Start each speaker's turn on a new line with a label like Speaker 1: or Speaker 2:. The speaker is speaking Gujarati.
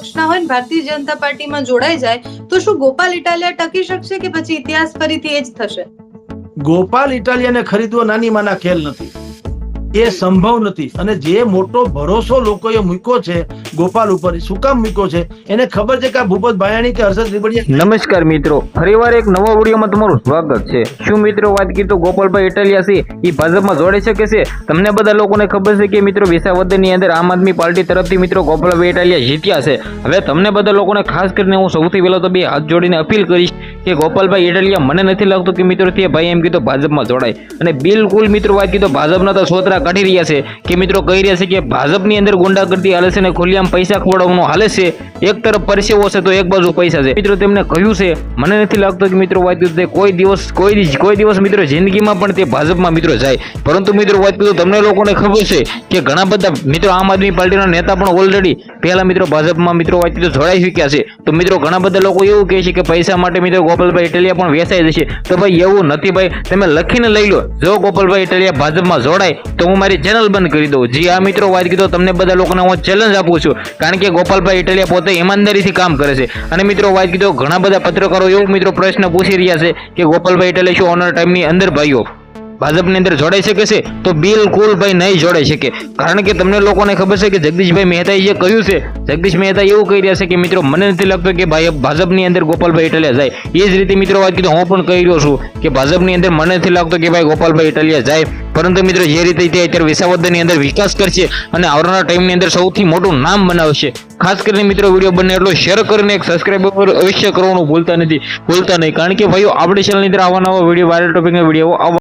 Speaker 1: પક્ષના હોય ભારતીય જનતા પાર્ટીમાં જોડાઈ જાય, તો શું ગોપાલ ઇટાલિયા ટકી શકશે કે પછી ઇતિહાસ ફરીથી એ જ થશે?
Speaker 2: ગોપાલ ઇટાલિયાને ખરીદવો નાની માના ખેલ નથી. એ સંભવ નથી. અને જે મોટો ભરોસો લોકોએ મૂક્યો છે, ગોપાલ ઉપર શું કામ મૂક્યો છે? એને ખબર છે કે ભૂપત ભાયાણી કે હર્ષદ રીબડિયા
Speaker 3: નમસ્કાર મિત્રો, ફરીવાર એક નવો વિડીયોમાં તમારું સ્વાગત છે. શું મિત્રો વાત કીધું ગોપાલભાઈ ઇટાલિયા છે એ ભાજપમાં જોડી શકે છે? તમને બધા લોકોને ખબર છે કે મિત્રો વિસાવદનની અંદર આમ આદમી પાર્ટી તરફથી મિત્રો ગોપાલભાઈ ઇટાલિયા જીત્યા છે. હવે તમને બધા લોકોને ખાસ કરીને હું સૌથી પહેલા તો બે હાથ જોડીને અપીલ કરીશ કે ગોપાલભાઈ ઇટાલિયા મને નથી લાગતું કે મિત્રો તે ભાઈ એમ કીધું ભાજપમાં જોડાય. અને બિલકુલ મિત્રો વાત કીધું ભાજપના તો સોતરા કાઢી રહ્યા છે કે મિત્રો કહી રહ્યા છે કે ભાજપની અંદર ગુંડાગર્દી હાલે છે અને ખુલ્લામ પૈસા ખવડાવવાનું હાલે છે. એક તરફ પરસેવો છે તો એક બાજુ પૈસા છે. મિત્રો તેમને કહ્યું છે, મને નથી લાગતું કે મિત્રો વાત કીધું કોઈ દિવસ, કોઈ કોઈ દિવસ મિત્રો જિંદગીમાં પણ તે ભાજપમાં મિત્રો જાય. પરંતુ મિત્રો વાત કીધું તમને લોકોને ખબર છે કે ઘણા બધા મિત્રો આમ આદમી પાર્ટીના નેતા પણ ઓલરેડી પહેલા મિત્રો ભાજપમાં મિત્રો વાત કીધું જોડાઈ ચૂક્યા છે. તો મિત્રો ઘણા બધા લોકો એવું કહે છે કે પૈસા માટે મિત્રો ગોપાલભાઈ ઇટાલિયા પણ વેચાઈ જશે તો ભાઈ એવું નથી ભાઈ, તમે લખીને લઈ લો. જો ગોપાલભાઈ ઇટાલિયા ભાજપમાં જોડાય, તો હું મારી ચેનલ બંધ કરી દઉં. જી આ મિત્રો, વાત કીધો, તમને બધા લોકોને હું ચેલેન્જ આપું છું. કારણ કે ગોપાલભાઈ ઇટાલિયા પોતે ઈમાનદારીથી કામ કરે છે. અને મિત્રો, વાત કીધો, ઘણા બધા પત્રકારો એવું મિત્રો પ્રશ્ન પૂછી રહ્યા છે કે ગોપાલભાઈ ઇટાલિયા શું ઓનર ટાઈમની અંદર ભાઈઓ? ભાજપની અંદર જોડાઈ શકે છે, તો બિલકુલ ભાઈ નહીં જોડાઈ શકે. કારણ કે તમને લોકોને ખબર છે કે જગદીશભાઈ મહેતાએ જે કહ્યું છે, જગદીશ મહેતા એવું કહી રહ્યા છે કે, મિત્રો, મને નથી લાગતો કે ભાઈ ભાજપની અંદર ગોપાલભાઈ ઇટાલિયા જાય. એ જ રીતે મિત્રો વાત કીધું, હું પણ કહી રહ્યો છું કે ભાજપની અંદર મને નથી લાગતું કે ભાઈ ગોપાલભાઈ ઇટાલિયા જાય. પરંતુ મિત્રો, જે રીતે તે અત્યારે વિસાવદરની અંદર વિકાસ કરશે અને આવનારા ટાઈમની અંદર સૌથી મોટું નામ બનાવશે. ખાસ કરીને મિત્રો, વીડિયો બને એટલો શેર કરીને એક સબસ્ક્રાઈબર અવશ્ય કરવાનું ભૂલતા નથી, ભૂલતા નહીં. કારણ કે ભાઈઓ, આપણી ચેનલની અંદર આવા નવા વીડિયો વાયરલ ટોપિકના વીડિયો આવવા